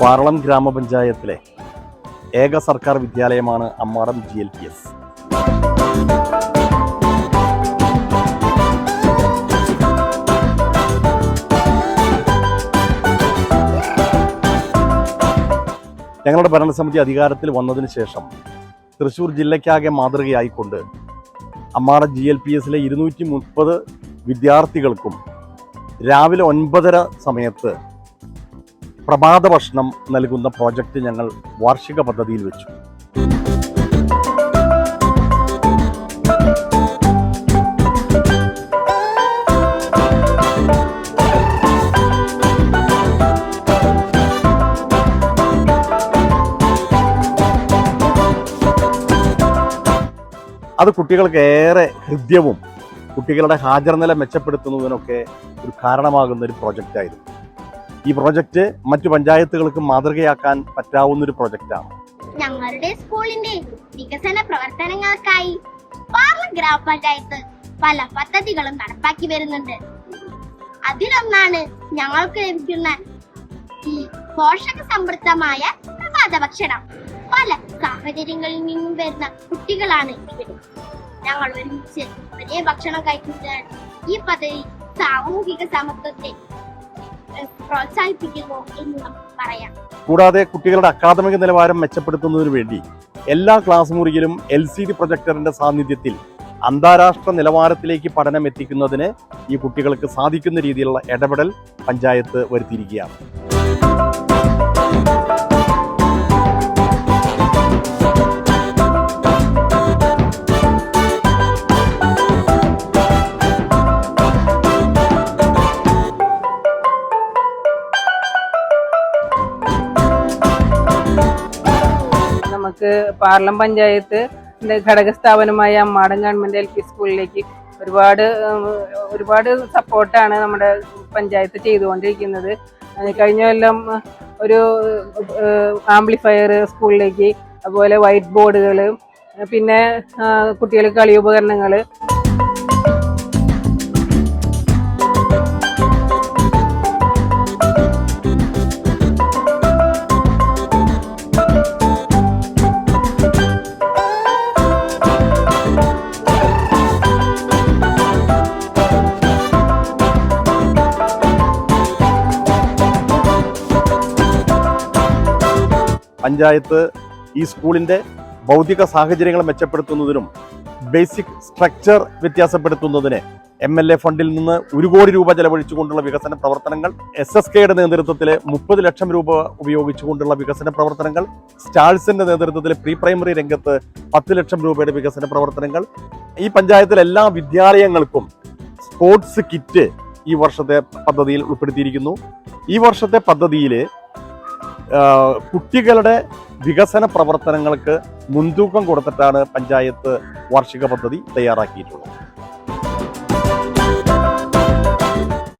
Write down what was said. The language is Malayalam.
പാറളം ഗ്രാമപഞ്ചായത്തിലെ ഏക സർക്കാർ വിദ്യാലയമാണ് Ammadam G L P S. ഞങ്ങളുടെ ഭരണസമിതി അധികാരത്തിൽ വന്നതിന് ശേഷം തൃശ്ശൂർ ജില്ലയ്ക്കാകെ മാതൃകയായിക്കൊണ്ട് അമ്മാടം ജി എൽ പി എസിലെ ഇരുന്നൂറ്റി മുപ്പത് വിദ്യാർത്ഥികൾക്കും രാവിലെ ഒൻപതര സമയത്ത് പ്രഭാത ഭക്ഷണം നൽകുന്ന പ്രോജക്റ്റ് ഞങ്ങൾ വാർഷിക പദ്ധതിയിൽ വെച്ചു. അത് കുട്ടികൾക്ക് ഏറെ ഹൃദ്യവും കുട്ടികളുടെ ഹാജർ നില മെച്ചപ്പെടുത്തുന്നതിനൊക്കെ ഒരു കാരണമാകുന്ന ഒരു പ്രോജക്റ്റായിരുന്നു. ഈ പ്രോജക്റ്റ് മറ്റു പഞ്ചായത്തുകൾക്ക് മാതൃകയാക്കാൻ പറ്റാവുന്ന ഒരു പ്രോജക്റ്റാണ്. ഞങ്ങളുടെ സ്കൂളിന്റെ വികസന പ്രവർത്തനങ്ങൾക്കായി ഗ്രാമപഞ്ചായത്ത് പല പദ്ധതികളും നടപ്പാക്കി വരുന്നുണ്ട്. അതിലൊന്നാണ് ഞങ്ങൾക്ക് ലഭിക്കുന്ന ഈ പോഷക സമൃദ്ധമായ പ്രഭാത ഭക്ഷണം. പല സാഹചര്യങ്ങളിൽ നിന്നും വരുന്ന കുട്ടികളാണ് ഞങ്ങൾ ഒരുമിച്ച് ഒരേ ഭക്ഷണം കഴിക്കുന്നതാണ് ഈ പദ്ധതി സാമൂഹിക സമത്വത്തെ പ്രോത്സാഹിപ്പിക്കുന്നു എന്ന് നമുക്ക് പറയാം. കൂടാതെ കുട്ടികളുടെ അക്കാദമിക നിലവാരം മെച്ചപ്പെടുത്തുന്നതിനു വേണ്ടി എല്ലാ ക്ലാസ് മുറിയിലും എൽ സി ഡി പ്രൊജക്ടറിന്റെ സാന്നിധ്യത്തിൽ അന്താരാഷ്ട്ര നിലവാരത്തിലേക്ക് പഠനം എത്തിക്കുന്നതിന് ഈ കുട്ടികൾക്ക് സാധിക്കുന്ന രീതിയിലുള്ള ഇടപെടൽ പഞ്ചായത്ത് വരുത്തിയിരിക്കുകയാണ്. നമുക്ക് പാർലം പഞ്ചായത്ത് ഘടക സ്ഥാപനമായ അമ്മാടൻ ഗവൺമെന്റ് എൽ പി സ്കൂളിലേക്ക് ഒരുപാട് ഒരുപാട് സപ്പോർട്ടാണ് നമ്മുടെ പഞ്ചായത്ത് ചെയ്തുകൊണ്ടിരിക്കുന്നത്. കഴിഞ്ഞ കൊല്ലം ഒരു ആംപ്ലിഫയർ സ്കൂളിലേക്ക് അതുപോലെ വൈറ്റ് ബോർഡുകൾ പിന്നെ കുട്ടികൾക്ക് കളി പഞ്ചായത്ത് ഈ സ്കൂളിന്റെ ഭൗതിക സാഹചര്യങ്ങൾ മെച്ചപ്പെടുത്തുന്നതിനും ബേസിക് സ്ട്രക്ചർ വ്യത്യാസപ്പെടുത്തുന്നതിന് എം എൽ എ ഫണ്ടിൽ നിന്ന് ഒരു കോടി രൂപ ചെലവഴിച്ചുകൊണ്ടുള്ള വികസന പ്രവർത്തനങ്ങൾ എസ് എസ് കെയുടെ നേതൃത്വത്തിൽ മുപ്പത് ലക്ഷം രൂപ ഉപയോഗിച്ചുകൊണ്ടുള്ള വികസന പ്രവർത്തനങ്ങൾ സ്റ്റാൾസിന്റെ നേതൃത്വത്തിൽ പ്രീ പ്രൈമറി രംഗത്ത് പത്ത് ലക്ഷം രൂപയുടെ വികസന പ്രവർത്തനങ്ങൾ ഈ പഞ്ചായത്തിലെ എല്ലാ വിദ്യാലയങ്ങൾക്കും സ്പോർട്സ് കിറ്റ് ഈ വർഷത്തെ പദ്ധതിയിൽ ഉൾപ്പെടുത്തിയിരിക്കുന്നു. ഈ വർഷത്തെ പദ്ധതിയിൽ കുട്ടികളുടെ വികസന പ്രവർത്തനങ്ങൾക്ക് മുൻതൂക്കം കൊടുത്തിട്ടാണ് പഞ്ചായത്ത് വാർഷിക പദ്ധതി തയ്യാറാക്കിയിട്ടുള്ളത്.